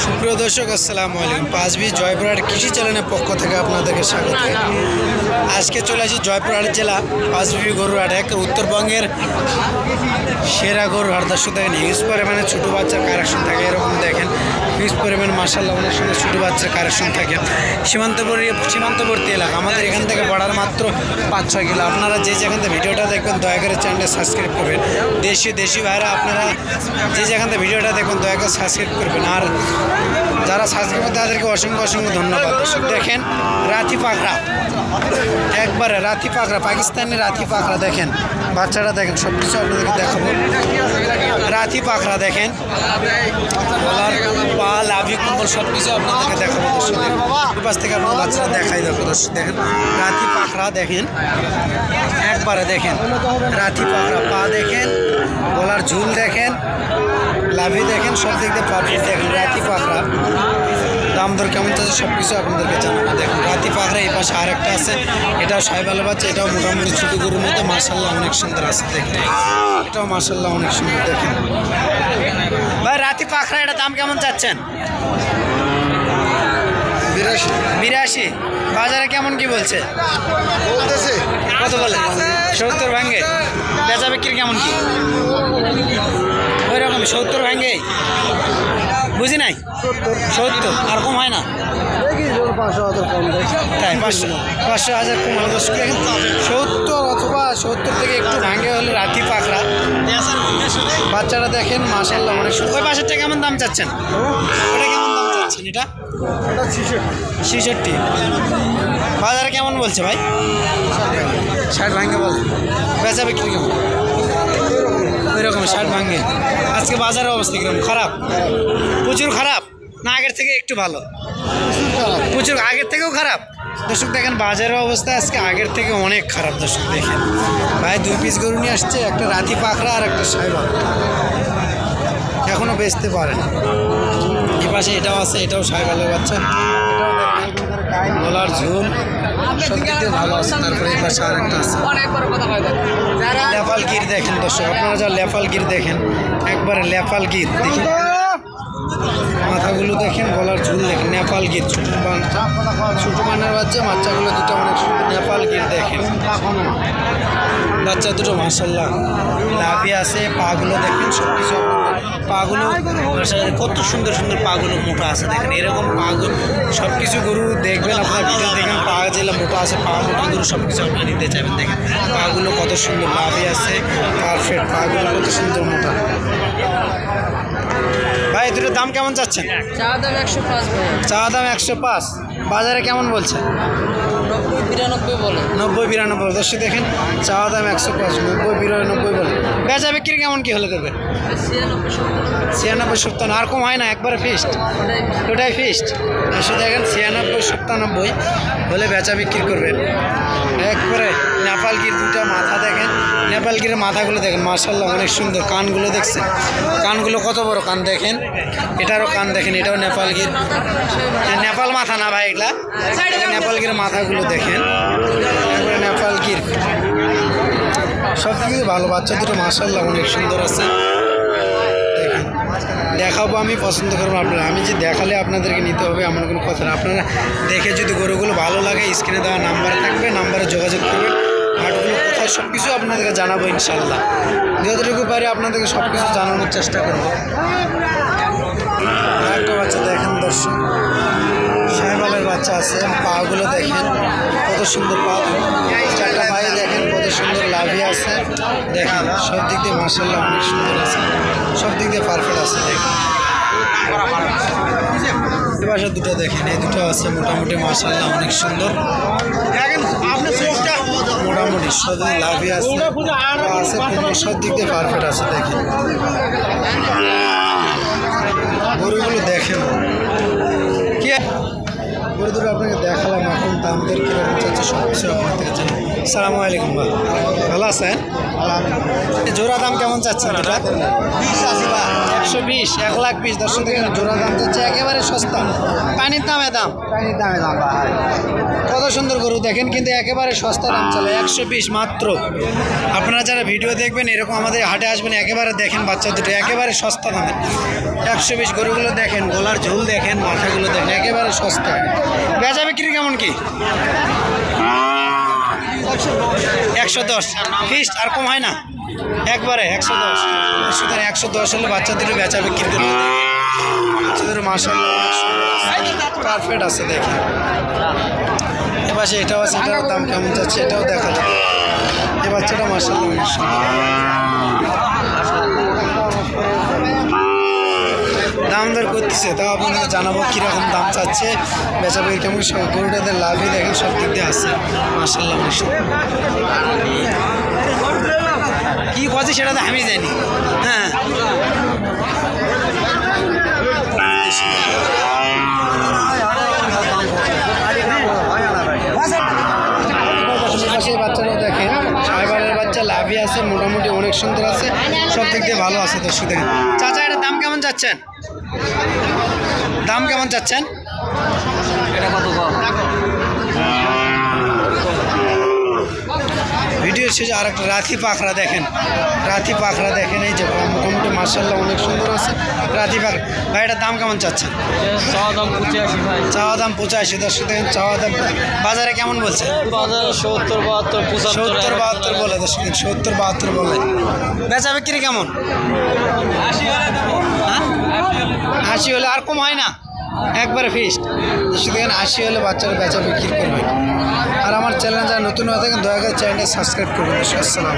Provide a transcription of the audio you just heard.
সুপ্রিয় দর্শক, আসসালামু আলাইকুম। পাঁচবি জয়পুরহাট কৃষি চ্যানেলের পক্ষ থেকে আপনাদেরকে স্বাগত। আজকে চলে আসি জয়পুরহাট জেলা, পাঁচবি গরুহাট এক উত্তরবঙ্গের সেরা গরুহাট দর্শক, দেখেন হিউজ পরিমাণে ছোটো বাচ্চার কারেকশন থাকে, এরকম দেখেন। হিউজ পরিমাণে মার্শাল্লাহ অনেক সুন্দর ছোটো বাচ্চার কারেকশন থাকে। সীমান্তবর্তী সীমান্তবর্তী এলাকা, আমাদের এখান থেকে বর্ডার মাত্র পাঁচ, ছয় কিলো। আপনারা যে যেখান থেকে ভিডিওটা দেখবেন, দয়া করে চ্যানেলে সাবস্ক্রাইব করবেন। দেশি দেশি ভাইরা আপনারা যে যেখান থেকে ভিডিওটা দেখবেন, দয়া করে সাবস্ক্রাইব করবেন। আর যারা সাবস্ক্রাইব করে তাদেরকে অসংখ্য অসংখ্য ধন্যবাদ দেখেন, রাতি পাখরা একবারে রাতি পাখরা পাকিস্তানি রাতি পাখরা দেখেন। বাচ্চারা দেখেন সব কিছু আপনাদেরকে দেখাবো। রাথি পাখরা দেখেন। গলার পা, লাভি সব কিছু আপনাদেরকে দেখাবো দর্শক। পাশ থেকে আপনার বাচ্চারা দেখাই দেখো দর্শক, দেখেন। রাতি পাখরা দেখেন। একবারে দেখেন। রাতি পাখরা পা দেখেন। গলার ঝুল দেখেন। লাভি দেখেন, সব দিক দিয়ে পারফেক্ট দেখেন। রাতি পাখরা দাম দর কেমন চলছে সব কিছু আপনাদেরকে জানাব। দেখুন রাতি পাখরা এই পাশে আরেকটা আছে। এটাও সাইবালে বাচ্চা এটাও মোটামুটি ছোটো গরুর মধ্যে মার্শাল্লাহ অনেক সুন্দর আছে দেখেন। এটাও মার্শাল্লাহ অনেক সুন্দর দেখেন। ভাই রাতি পাখরা এটা দাম কেমন চাচ্ছেন? বিরাশি। বিরাশি? বাজারে কেমন কি বলছে? বলতেছে। কত বলে? সত্তর ভাঙ্গে। বেচা বিক্রি কেমন কি? ওই রকম সত্তর ভাঙ্গে বুঝি নাই? সত্তর। আর কম হয় না? তাই, পাঁচশো পাঁচশো হাজার কম হলে সত্তর অথবা সত্তর থেকে একটু ভাঙ্গে হলে রাতি পাকড়া। বাচ্চারা দেখেন মাসাল্লাহ অনেক সুন্দর। ওই পাশেরটা কেমন দাম চাচ্ছেন? ওটা কেমন দাম চাচ্ছেন এটা? ছিষট্টি। বাজারে কেমন বলছে ভাই? ষাট ভাঙ্গে বল। বেচা বিক্রি কেমন? ওই রকম ষাট ভাঙে। আজকে বাজারের অবস্থা কীরকম? খারাপ? প্রচুর খারাপ। না, আগের থেকে একটু ভালো। প্রচুর, আগের থেকেও খারাপ। দর্শক, দেখেন বাজারের অবস্থা আজকে আগের থেকে অনেক খারাপ, দর্শক, দেখেন। ভাই, দুই পিস গরু নিয়ে আসছে, একটা রাতি পাখড়া আর একটা সাইবার। এখনও বেচতে পারেন এ পাশে এটাও আছে, এটাও সাইবালের বাচ্চা এটাও দেখেন গলার ঝুল সব ভালো আছে, তারপরে এই আর একটা আছে। লেফাল গির দেখেন দর্শক, আপনারা যা লেফাল গির দেখেন, একবারে লেফাল গির দেখেন। মাথাগুলো দেখেন দেখেন নেপাল গির, ছোট ছোট মানের বাচ্চা, বাচ্চাগুলো দুটো অনেক সুন্দর নেপাল গির দেখেন। বাচ্চা দুটো মাসাল্লাহ লাভি আছে, পাগুলো দেখেন সব কিছু পাগুলো কত সুন্দর সুন্দর পাগুলো মোটা আছে, দেখেন, এরকম পাগুলো সব কিছু গরু দেখবেন, আপনার ভিডিও দেখেন, পা যেগুলো মোটা আছে, পা মোটা গরু সব কিছু আপনার নিতে চাইবেন দেখেন। পাগুলো কত সুন্দর, লাভি আছে পারফেক্ট পাগুলো কত সুন্দর মোটা। ভাই দুটোর দাম কেমন চাচ্ছেন? চা দাম একশো পাঁচ চা দাম একশো পাঁচ। বাজারে কেমন বলছে? নব্বই বিরানব্বই বলে। নব্বই বিরানব্বই দর্শক দেখেন চা দাম একশো পাঁচ নব্বই বিরানব্বই বলে। বেচা বিক্রি কেমন কি হলে দেবে? ছিয়ানব্বই সত্তানব্বই আর কম হয় না একবারে ফিস্ট ওটাই ফিস্ট এসে দেখেন ছিয়ানব্বই সত্তানব্বই হলে বেচা বিক্রি করবেন। একবারে নেপাল গির দুটা মাথা দেখেন। নেপাল গিরের মাথাগুলো দেখেন মার্শাল্লাহ অনেক সুন্দর। কানগুলো দেখছেন? কানগুলো কত বড় কান দেখেন? এটারও কান দেখেন, এটাও নেপাল গির নেপাল মাথা না ভাই এগুলা? এই নেপাল গিরের মাথাগুলো দেখেন। একবারে নেপাল গির সব থেকে ভালো বাচ্চা দুটো মার্শাল্লাহ অনেক সুন্দর আছে। দেখাবো আমি, পছন্দ করব আপনারা। আমি যে দেখালে আপনাদেরকে নিতে হবে এমন কোনো কথা না। আপনারা দেখে যদি গরুগুলো ভালো লাগে, স্ক্রিনে দেওয়া নাম্বার থাকবে, নাম্বারে যোগাযোগ করবেন। হাটগুলো কোথায় সব কিছু আপনাদেরকে জানাব ইনশাল্লাহ যতটুকু পারি আপনাদেরকে সব কিছু জানানোর চেষ্টা করব। একটা বাচ্চা দেখেন দর্শক। সাহেবালের বাচ্চা আছে, পাগুলো দেখেন কত সুন্দর পা চারটা পায়ে দেখেন কত সুন্দর লাভি আছে। দেখেন, সব দিক দিয়ে মার্শাল্লাহ অনেক সুন্দর আছে। সব দিক দিয়ে পারফেক্ট আছে, দেখেন। পাশে দুটো দেখেন, এই দুটো আছে মোটামুটি মার্শাল্লাহ অনেক সুন্দর। মোটামুটি সব দিক লাভি আছে। আছে পুরো সব দিক দিয়ে পারফেক্ট আছে দেখি। গরুগুলো দেখেন গরু দুটো আপনাকে দেখালাম এখন দাম দর কীরকম চলছে সব কিছু আপনার থেকে জানাব। সালামু আলাইকুম ভাই। ভালো আছেন? জোড়া দাম কেমন চাচ্ছেন? একশো বিশ এক লাখ বিশ দর্শক দেখেন জোড়া দাম চাচ্ছে একেবারে সস্তা। পানির দামে দাম? পানির দামে দাম কত সুন্দর গরু দেখেন কিন্তু একেবারে সস্তা দাম চলে। একশো বিশ মাত্র। আপনারা যারা ভিডিও দেখবেন এরকম আমাদের হাটে আসবেন একেবারে দেখেন বাচ্চা দুটো একেবারে সস্তা দামে। একশো বিশ গরুগুলো দেখেন গোলার ঝোল দেখেন মাথাগুলো দেখেন একেবারে সস্তা। বেচা বিক্রি কেমন কি? একশো দশ। ফিস্ট আর কম হয় না? একবারে একশো দশ। সুতরাং একশো দশ হলে বাচ্চাদের বেচা বিক্রি করবে বাচ্চাদের মাসাল পারফেক্ট আছে, দেখেন। এবার এটাও আছে, এটার দাম কেমন যাচ্ছে, এটাও দেখা যাবে এ বাচ্চাটা মাসাল অনেক দাম দর করতেছে, তাও আপনাদের জানাব কীরকম দাম চাচ্ছে। বেচা বিক্রি কেমন গরুটাদের লাভই দেখেন, সব দিক দিয়ে আসছে মার্শাল্লাহ। কি কথা সেটা তো আমি জানি। হ্যাঁ। দেখেন বাচ্চা লাভই আছে, মোটামুটি অনেক সুন্দর আছে, সব দিক দিয়ে ভালো আছে দর্শক দেখেন চাচা, এটার দাম কেমন যাচ্ছেন? দাম কেমন চাচ্ছেন? ভিডিও শেষে আর একটা রাথি পাখরা দেখেন। রাথি পাখরা দেখেন এই যে মোটামুটি মার্শাল্লাহ অনেক সুন্দর আছে। রাথি পাখরা ভাই এটার দাম কেমন চাচ্ছেন? চাওয়া দাম পঁচাশি ভাই। চাওয়া দাম পঁচাশি দর্শক দেখেন চাওয়া দাম বাজারে কেমন বলছে? বাজার সত্তর বাহাত্তর সত্তর বাহাত্তর বলে দর্শক সত্তর বাহাত্তর বলে। বেচা বিক্রি কেমন? আশি হলে আর কম হয় না। একবারে ফিস্ট সেখানে হাসি হলে বাচ্চারা বেচা বিক্রি করবে। আর আমার চ্যানেল যারা নতুন হয়ে থাকেন, দয়া করে চ্যানেলটা সাবস্ক্রাইব করবেন আসসালাম